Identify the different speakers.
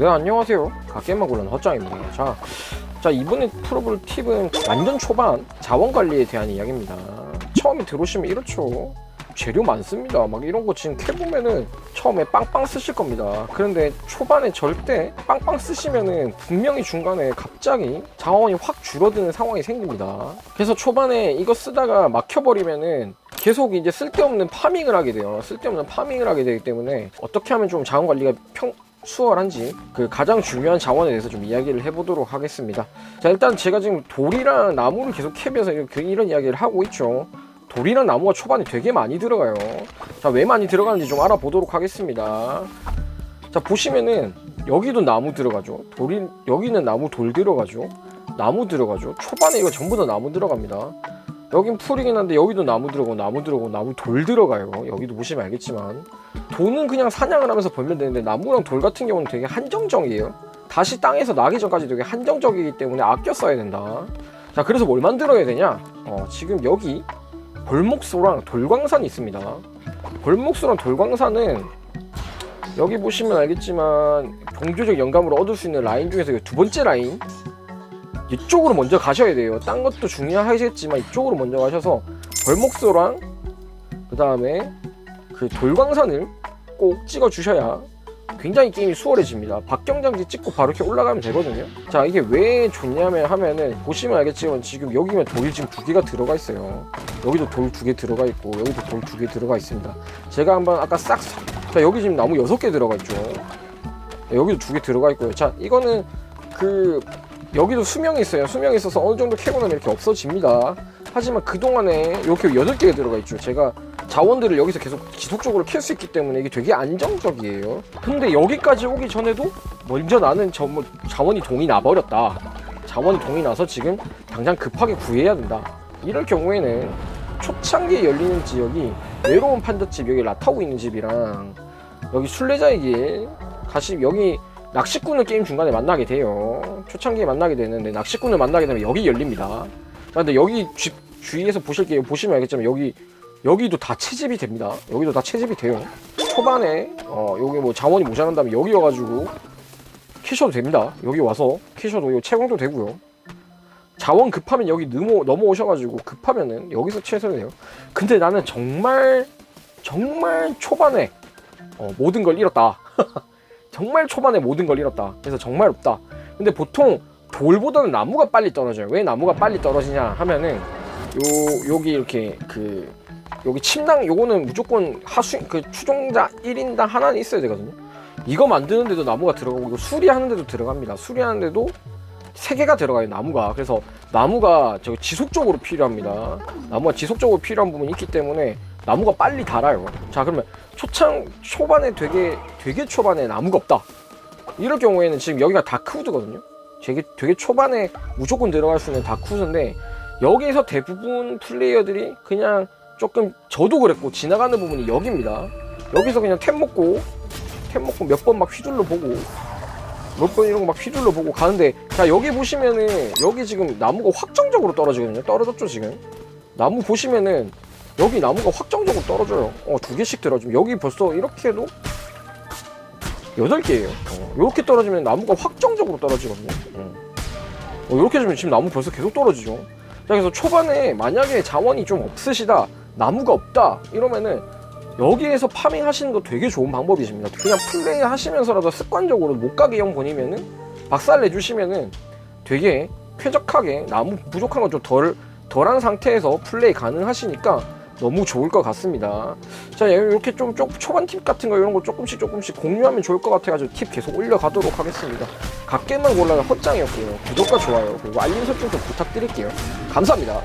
Speaker 1: 네 안녕하세요. 갓게임만 고르는 헛장입니다. 자, 자 이번에 풀어볼 팁은 완전 초반 자원 관리에 대한 이야기입니다. 처음에 들어오시면 이렇죠. 재료 많습니다. 막 이런 거 지금 캐보면은 처음에 빵빵 쓰실 겁니다. 그런데 초반에 절대 빵빵 쓰시면은 분명히 중간에 갑자기 자원이 확 줄어드는 상황이 생깁니다. 그래서 초반에 이거 쓰다가 막혀버리면은 계속 이제 쓸데없는 파밍을 하게 돼요. 쓸데없는 파밍을 하게 되기 때문에 어떻게 하면 좀 자원 관리가 평 수월한지 그 가장 중요한 자원에 대해서 좀 이야기를 해보도록 하겠습니다. 자 일단 제가 지금 돌이랑 나무를 계속 캐면서 이런 이야기를 하고 있죠. 돌이랑 나무가 초반에 되게 많이 들어가요. 자 왜 많이 들어가는지 좀 알아보도록 하겠습니다. 자 보시면은 여기도 나무 들어가죠. 돌이 여기는 나무 돌 들어가죠. 나무 들어가죠. 초반에 이거 전부 다 나무 들어갑니다. 여긴 풀이긴 한데 여기도 나무 들어가고 나무 들어가고 나무 돌 들어가요. 여기도 보시면 알겠지만 돈은 그냥 사냥을 하면서 벌면 되는데 나무랑 돌 같은 경우는 되게 한정적이에요. 다시 땅에서 나기 전까지 되게 한정적이기 때문에 아껴 써야 된다. 자, 그래서 뭘 만들어야 되냐? 어, 지금 여기 골목소랑 돌광산이 있습니다. 골목소랑 돌광산은 여기 보시면 알겠지만 경주적 영감으로 얻을 수 있는 라인 중에서 두 번째 라인 이쪽으로 먼저 가셔야 돼요. 딴 것도 중요하겠지만 이쪽으로 먼저 가셔서 벌목소랑 그 다음에 그 돌광산을 꼭 찍어 주셔야 굉장히 게임이 수월해집니다. 박경장지 찍고 바로 이렇게 올라가면 되거든요. 자 이게 왜 좋냐면 하면은 보시면 알겠지만 지금 여기면 돌이 지금 두 개가 들어가 있어요. 여기도 돌 두 개 들어가 있고 여기도 돌 두 개 들어가 있습니다. 제가 한번 아까 싹 자 여기 지금 나무 여섯 개 들어가 있죠. 네, 여기도 두 개 들어가 있고요. 자 이거는 그 여기도 수명이 있어요. 수명이 있어서 어느 정도 캐고 나면 이렇게 없어집니다. 하지만 그동안에 이렇게 여덟 개가 들어가 있죠. 제가 자원들을 여기서 계속 지속적으로 캘수 있기 때문에 이게 되게 안정적이에요. 근데 여기까지 오기 전에도 먼저 나는 저 뭐 자원이 동이 나버렸다. 자원이 동이 나서 지금 당장 급하게 구해야 된다. 이럴 경우에는 초창기에 열리는 지역이 외로운 판잣집 여기 라타고 있는 집이랑 여기 순례자의 길 가시 여기 낚시꾼을 게임 중간에 만나게 돼요. 초창기에 만나게 되는데 낚시꾼을 만나게 되면 여기 열립니다. 자, 근데 여기 주, 주위에서 보실게요. 보시면 알겠지만 여기 여기도 다 채집이 됩니다. 여기도 다 채집이 돼요. 초반에 어 여기 뭐 자원이 모자란다면 여기 와가지고 캐셔도 됩니다. 여기 와서 캐셔도 채광도 되고요. 자원 급하면 여기 넘어 넘어오셔가지고 급하면은 여기서 채셔도 돼요. 근데 나는 정말 정말 초반에 어, 모든 걸 잃었다. 정말 초반에 모든 걸 잃었다. 그래서 정말 없다. 근데 보통 돌보다는 나무가 빨리 떨어져요. 왜 나무가 빨리 떨어지냐 하면은 요 여기 이렇게 그 여기 침낭 요거는 무조건 하수 그 추종자 1인당 하나는 있어야 되거든요. 이거 만드는데도 나무가 들어가고 이거 수리하는데도 들어갑니다. 수리하는데도 세 개가 들어가요 나무가. 그래서 나무가 저 지속적으로 필요합니다. 나무가 지속적으로 필요한 부분이 있기 때문에 나무가 빨리 달아요. 자 그러면 초창 초반에 되게 되게 초반에 나무가 없다. 이럴 경우에는 지금 여기가 다크우드거든요. 되게 되게 초반에 무조건 들어갈 수 있는 다크우드인데 여기서 대부분 플레이어들이 그냥 조금 저도 그랬고 지나가는 부분이 여기입니다. 여기서 그냥 템 먹고 템 먹고 몇 번 막 휘둘러 보고 몇 번 이런 거 막 휘둘러 보고 가는데 자 여기 보시면은 여기 지금 나무가 확정적으로 떨어지거든요. 떨어졌죠 지금. 나무 보시면은 여기 나무가 확정적으로 떨어져요. 어, 두 개씩 떨어지면 여기 벌써 이렇게 해도 여덟 개예요. 어, 이렇게 떨어지면 나무가 확정적으로 떨어지거든요. 어. 어, 이렇게 되면 지금 나무 벌써 계속 떨어지죠. 자, 그래서 초반에 만약에 자원이 좀 없으시다, 나무가 없다 이러면은 여기에서 파밍 하시는 거 되게 좋은 방법이십니다. 그냥 플레이 하시면서라도 습관적으로 못가게형 보내면은 박살 내주시면은 되게 쾌적하게 나무 부족한 건 좀 덜 덜한 상태에서 플레이 가능하시니까 너무 좋을 것 같습니다. 자, 이렇게 좀, 좀 초반 팁 같은 거 이런 거 조금씩 조금씩 공유하면 좋을 것 같아가지고 팁 계속 올려가도록 하겠습니다. 각게만 골라가 헛장이었고요. 구독과 좋아요 그리고 알림 설정 좀 부탁드릴게요. 감사합니다.